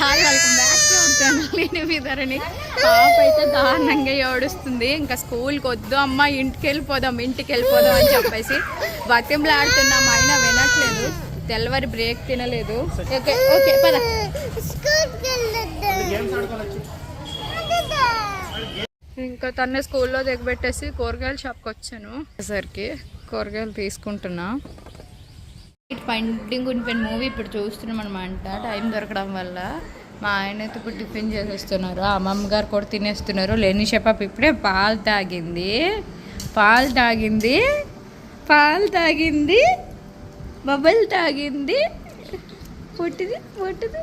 Hi welcome back to our channel నేను మీ ధరణి. పాప అయితే దారుణంగా ఏడుస్తుంది. ఇంకా స్కూల్కి వద్దు అమ్మ ఇంటికి వెళ్ళిపోదాం ఇంటికి వెళ్ళిపోదాం అని చెప్పేసి బతింలాడుతున్నాం అయినా వినట్లేదు. తెల్లవారి బ్రేక్ తినలేదు. ఓకే ఓకే పద. ఇంకా తన్నే స్కూల్లో దిగబెట్టేసి కూరగాయల షాప్కి వచ్చాను. సరికి కూరగాయలు తీసుకుంటున్నా. పెయింటింగ్ ఉండిపోయిన మూవీ ఇప్పుడు చూస్తున్నాం అనమాట టైం దొరకడం వల్ల మా ఆయన అయితే ఇప్పుడు టిఫిన్ చేసేస్తున్నారు. అమ్మమ్మ గారు కూడా తినేస్తున్నారు. లేని పాప ఇప్పుడే పాలు తాగింది. పాలు తాగింది. పాలు తాగింది. బబుల్ తాగింది. పొట్టిది పొట్టిది.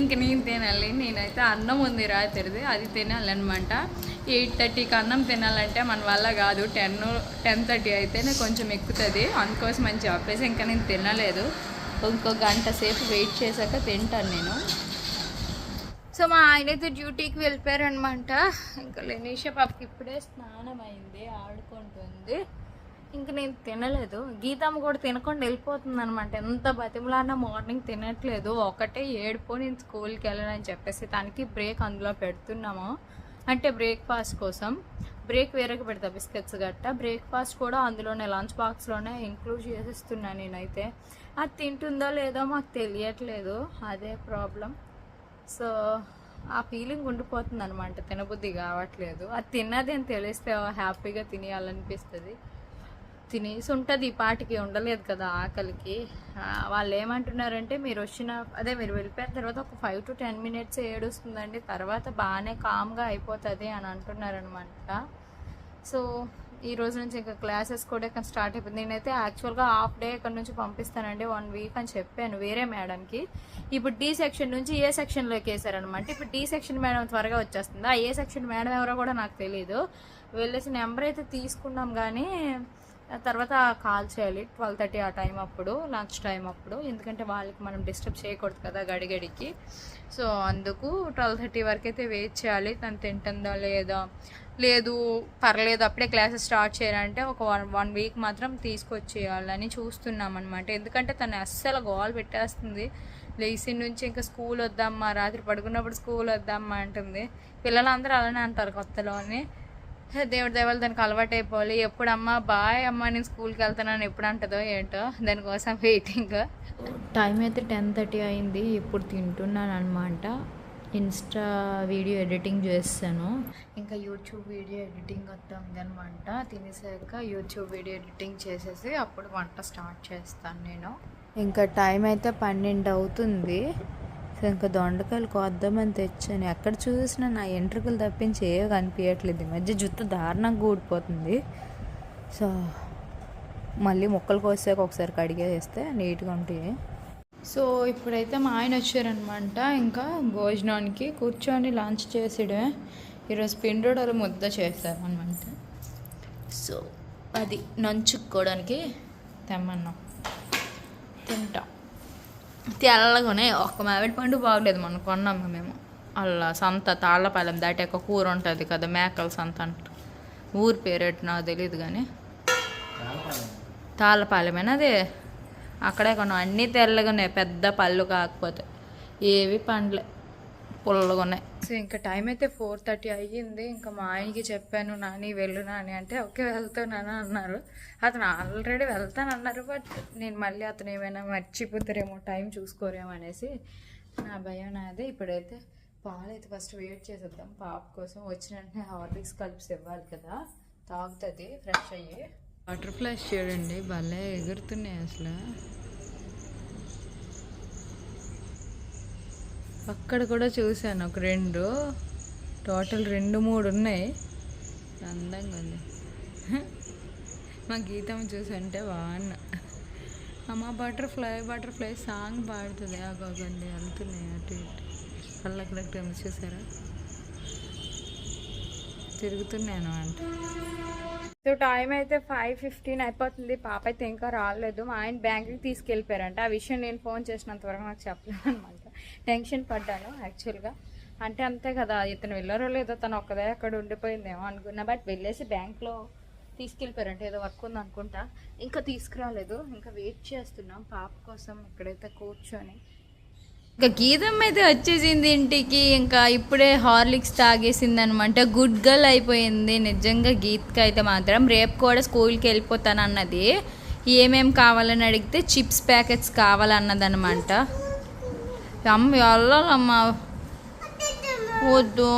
ఇంక నేను తినాలి. నేనైతే అన్నం ఉంది రాత్రిది. అది తినాలన్నమాట. ఎయిట్ థర్టీకి అన్నం తినాలంటే మన వల్ల కాదు. టెన్ టెన్ థర్టీ అయితేనే కొంచెం ఎక్కుతుంది. అందుకోసం అని చెప్పేసి ఇంకా నేను తినలేదు. ఇంకో గంట సేపు వెయిట్ చేశాక తింటాను నేను. సో మా ఆయన అయితే డ్యూటీకి వెళ్ళిపోయారనమాట. ఇంకా లెనీషా పాపకి ఇప్పుడే స్నానం అయింది ఆడుకుంటుంది. ఇంక నేను తినలేదు. గీతమ్మ కూడా తినకుండా వెళ్ళిపోతుంది అనమాట ఎంత బతిమలాడినా మార్నింగ్ తినట్లేదు. ఒకటే ఏడుపో నేను స్కూల్కి వెళ్ళనని చెప్పేసి తనకి బ్రేక్ అందులో పెడుతున్నాము. అంటే బ్రేక్ఫాస్ట్ కోసం. బ్రేక్ వేరేగా పెడతా బిస్కెట్స్ గట్ట. బ్రేక్ఫాస్ట్ కూడా అందులోనే లంచ్ బాక్స్లోనే ఇంక్లూడ్ చేసేస్తున్నా నేనైతే. అది తింటుందో లేదో మాకు తెలియట్లేదు. అదే ప్రాబ్లం. సో ఆ ఫీలింగ్ ఉండిపోతుంది అనమాట తినబుద్ధి కావట్లేదు. అది తిన్నది అని తెలిస్తే హ్యాపీగా తినేయాలనిపిస్తుంది. తినేసి ఉంటుంది ఈ పాటికి ఉండలేదు కదా ఆకలికి. వాళ్ళు ఏమంటున్నారంటే మీరు వచ్చిన అదే మీరు వెళ్ళిపోయిన తర్వాత ఒక ఫైవ్ టు టెన్ మినిట్స్ ఏడుస్తుందండి తర్వాత బాగానే కామ్గా అయిపోతుంది అని అంటున్నారనమాట. సో ఈ రోజు నుంచి ఇంకా క్లాసెస్ కూడా ఇక్కడ స్టార్ట్ అయిపోయింది. నేనైతే యాక్చువల్గా హాఫ్ డే ఇక్కడ నుంచి పంపిస్తానండి వన్ వీక్ అని చెప్పాను వేరే మేడంకి. ఇప్పుడు డి సెక్షన్ నుంచి ఏ సెక్షన్లోకి వేసారనమాట ఇప్పుడు డి సెక్షన్ మేడం త్వరగా వచ్చేస్తుంది? ఆ ఏ సెక్షన్ మేడం ఎవరో కూడా నాకు తెలియదు వెళ్ళేసి నెంబర్ అయితే తీసుకున్నాం కానీ తర్వాత కాల్ చేయాలి. ట్వెల్వ్ థర్టీ ఆ టైం అప్పుడు లంచ్ టైం అప్పుడు. ఎందుకంటే వాళ్ళకి మనం డిస్టర్బ్ చేయకూడదు కదా గడిగడికి. సో అందుకు ట్వెల్వ్ థర్టీ వరకు అయితే వెయిట్ చేయాలి. తను తింటుందా లేదా? లేదు పర్లేదు. అప్పుడే క్లాసెస్ స్టార్ట్ చేయాలంటే ఒక వన్ వన్ వీక్ మాత్రం తీసుకొచ్చేయాలని చూస్తున్నాం అనమాట ఎందుకంటే తను అస్సలు గోల్ పెట్టేస్తుంది. లేచి నుంచి ఇంకా స్కూల్ వద్దామ్మా రాత్రి పడుకున్నప్పుడు స్కూల్ వద్దామ్మా అంటుంది. పిల్లలందరూ అలానే అంటారు కొత్తలోనే. దేవుడి దేవాలి దానికి అలవాటు అయిపోవాలి. ఎప్పుడు అమ్మ బాయ్ అమ్మ నేను స్కూల్కి వెళ్తానని ఎప్పుడు అంటుందో ఏంటో దానికోసం వెయిటింగ్ టైం అయితే టెన్ థర్టీ అయింది. ఇప్పుడు తింటున్నాను అనమాట ఇన్స్టా వీడియో ఎడిటింగ్ చేస్తాను. ఇంకా యూట్యూబ్ వీడియో ఎడిటింగ్ వస్తుంది అనమాట తినేసాక యూట్యూబ్ వీడియో ఎడిటింగ్ చేసేసి అప్పుడు వంట స్టార్ట్ చేస్తాను నేను. ఇంకా టైం అయితే పన్నెండు అవుతుంది. ఇంకా దొండకాయలు కోద్దామని తెచ్చాను. ఎక్కడ చూసినా నా ఎంట్రుకలు తప్పించి ఏవో కనిపించట్లేదు ఈ మధ్య జుట్టు దారుణంగా ఊడిపోతుంది. సో మళ్ళీ ముక్కలు కోసాక ఒకసారి కడిగేస్తే నీట్గా ఉంటాయి. సో ఇప్పుడైతే మా ఆయన వచ్చారనమాట. ఇంకా భోజనానికి కూర్చొని లంచ్ చేసాడే. ఈరోజు పిండోడలు ముద్ద చేస్తామన్నమాట సో అది నంచుకోవడానికి తెమ్మన్నాం. తింటాం. తెల్లగానే ఒక్క మామిడి పండు బాగలేదు మనం కొన్నాము మేము. అలా సంత తాళ్ళపాలెం దాటాక కూర ఉంటుంది కదా మేకల సంత అంట. ఊరి పేరేట నాకు తెలియదు కానీ తాళ్ళపాలెమేనా అదే? అక్కడే కొన్నాం. అన్నీ తెల్లగానే పెద్ద పళ్ళు కాకపోతే. ఏవి పండ్లే. పుల్లగా ఉన్నాయి. సో ఇంకా టైం అయితే ఫోర్ థర్టీ అయ్యింది. ఇంకా మా ఆయనకి చెప్పాను నాని వెళ్ళు నాని. అంటే ఓకే వెళ్తానని అన్నారు. అతను ఆల్రెడీ వెళ్తానన్నారు బట్ నేను మళ్ళీ అతను ఏమైనా మర్చిపోతారేమో టైం చూసుకోరేమో అనేసి నా భయం నాదే. ఇప్పుడైతే పాలు అయితే ఫస్ట్ వెయిట్ చేసేద్దాం. పాప కోసం వచ్చిన వెంటనే హార్లిక్స్ కలిపి ఇవ్వాలి కదా. తాగుతుంది ఫ్రెష్ అయ్యి. బటర్ఫ్లైస్ చూడండి భలే ఎగురుతున్నాయి అసలు. అక్కడ కూడా చూశాను ఒక రెండు. టోటల్ రెండు మూడు ఉన్నాయి. అందంగా ఉంది. మా గీతం చూసంటే బాగున్నా అమ్మ బటర్ఫ్లై బటర్ఫ్లై సాంగ్ పాడుతుంది. ఆగోగండి వెళ్తున్నాయి అటు ఇటు. కళ్ళక్కడ చూసారా? తిరుగుతున్నాను అంటే సో టైం అయితే ఫైవ్ ఫిఫ్టీన్ అయిపోతుంది. పాప అయితే ఇంకా రాలేదు. మా ఆయన బ్యాంక్కి తీసుకెళ్ళిపోయారంట. ఆ విషయం నేను ఫోన్ చేసినంత వరకు నాకు చెప్పలేదు అనమాట టెన్షన్ పడ్డాను యాక్చువల్గా. అంటే అంతే కదా ఇతను వెళ్ళారో లేదో తను ఒక్కదే అక్కడ ఉండిపోయిందేమో అనుకున్నా. బట్ వెళ్ళేసి బ్యాంక్లో తీసుకెళ్ళిపోయారంటే ఏదో వర్క్ ఉంది అనుకుంటా. ఇంకా తీసుకురాలేదు. ఇంకా వెయిట్ చేస్తున్నాం. పాప కోసం ఇక్కడైతే కూర్చొని. ఇంకా గీతం అయితే వచ్చేసింది ఇంటికి. ఇంకా ఇప్పుడే హార్లిక్స్ తాగేసింది అనమాట గుడ్ గర్ల్ అయిపోయింది. నిజంగా గీత్కి అయితే మాత్రం రేపు కూడా స్కూల్కి వెళ్ళిపోతాను అన్నది కావాలని అడిగితే చిప్స్ ప్యాకెట్స్ కావాలన్నదనమాట. అమ్మ వెళ్ళాలమ్మా వద్దు.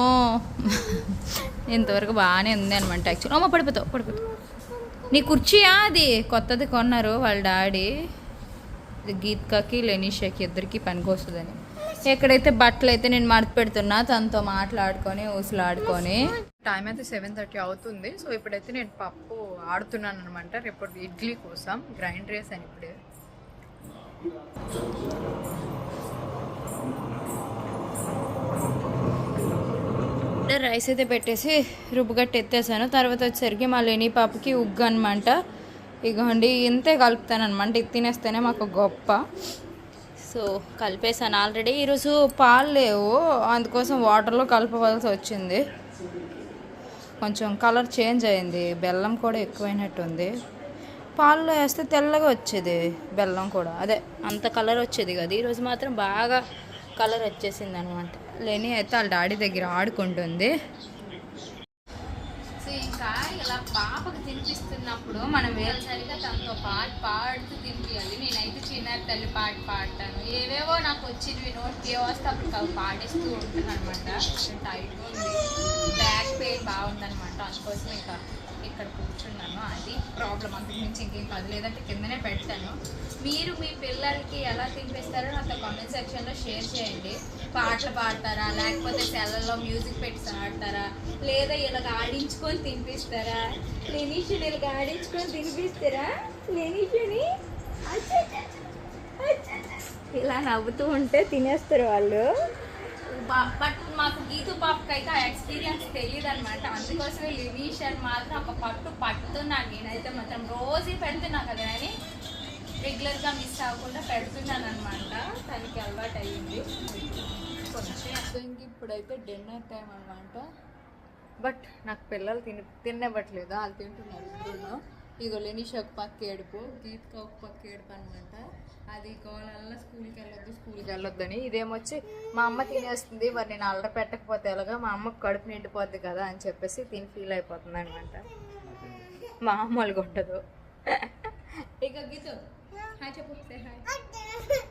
ఇంతవరకు బాగానే ఉంది అనమాట యాక్చువల్ అమ్మ పడిపోతావు పడిపోతావు. నీ కుర్చీయా అది? కొత్తది కొన్నారు వాళ్ళ డాడీ. ఇది గీత్కాకి లెనిషాకి ఇద్దరికి పనికి వస్తుందని. ఎక్కడైతే బట్టలు అయితే నేను మడత పెడుతున్నా తనతో మాట్లాడుకొని ఊసులాడుకొని. టైం అయితే సెవెన్ థర్టీ అవుతుంది. సో ఇప్పుడైతే నేను పప్పు ఆడుతున్నాను అనమాట రేపు ఇడ్లీ కోసం. గ్రైండ్ రేస్ అని ఇప్పుడే. రైస్ అయితే పెట్టేసి రుబ్బుగట్టి ఎత్తేసాను. తర్వాత వచ్చేసరికి మా లేని పాపకి ఉగ్గు అనమాట ఇగోండి ఇంతే కలుపుతాను అనమాట ఇది తినేస్తేనే మాకు గొప్ప. సో కలిపేసాను ఆల్రెడీ. ఈరోజు పాలు లేవు. అందుకోసం వాటర్లో కలపవలసి వచ్చింది. కొంచెం కలర్ చేంజ్ అయింది. బెల్లం కూడా ఎక్కువైనట్టుంది. పాలలో వేస్తే తెల్లగా వచ్చేది బెల్లం కూడా. అదే అంత కలర్ వచ్చేది కదా. ఈరోజు మాత్రం బాగా కలర్ వచ్చేసింది అనమాట లేని అయితే వాళ్ళ డాడీ దగ్గర ఆడుకుంటుంది. సో ఇంకా ఇలా పాపకు తినిపిస్తున్నప్పుడు మనం వేరుసరిగా తనతో పాట పాడుతూ తినిపించాలి నేనైతే చిన్న తల్లి పాట పాడతాను. ఏవేవో నాకు వచ్చినవి నోట్ వస్తే అప్పుడు అవి పాటిస్తూ ఉంటాను అనమాట టైట్గా ఉంది. బ్యాక్ పెయిన్ బాగుందనమాట అందుకోసం ఇంకా ఇక్కడ కూర్చున్నాను. అది ప్రాబ్లం అంతకు మించి ఇంకేం కాదు. లేదంటే కిందనే పెడతాను మీరు మీ పిల్లలకి ఎలా తినిపిస్తారో నాతో కామెంట్ సెక్షన్లో షేర్ చేయండి. పాటలు పాడతారా? లేకపోతే సెల్లలో మ్యూజిక్ పెట్టి ఆడతారా? లేదా ఇలాగ ఆడించుకొని తినిపిస్తారా? లెనీషుని ఇలాగ ఆడించుకొని తినిపిస్తారా? లెనీషుని ఇలా నవ్వుతూ ఉంటే తినేస్తారు వాళ్ళు. బట్ మాకు గీతు పాపకి అయితే ఆ ఎక్స్పీరియన్స్ తెలియదు అనమాట అందుకోసమే లినీష్ శర్మ మాత్రం ఒక పట్టు పట్టుతున్నాను. నేనైతే మాత్రం రోజు పెడుతున్నా కదా అని రెగ్యులర్గా మిస్ అవ్వకుండా పెడుతున్నాను అనమాట తనకి అలవాటు అయ్యింది కొంచెం ఇప్పుడైతే డిన్నర్ టైం అనమాట బట్ నాకు పిల్లలు తిని తినవ్వట్లేదు. వాళ్ళు తింటున్నారు. ఇప్పుడు ఇగో లెనిష్ ఒక పక్క ఏడుపు గీత్క ఒక పక్క ఏడుపు అనమాట అది కోవాలన్నా స్కూల్కి వెళ్ళొద్దు స్కూల్కి వెళ్ళొద్దని. ఇదేమొచ్చి మా అమ్మ తినేస్తుంది మరి నేను అల్లరి పెట్టకపోతే ఎలాగా? మా అమ్మకు కడుపు నిండిపోద్ది కదా అని చెప్పేసి తిని ఫీల్ అయిపోతుంది అనమాట మామూలుగా ఉండదు. ఇక గీతు. హాయ్ చెప్పు hi.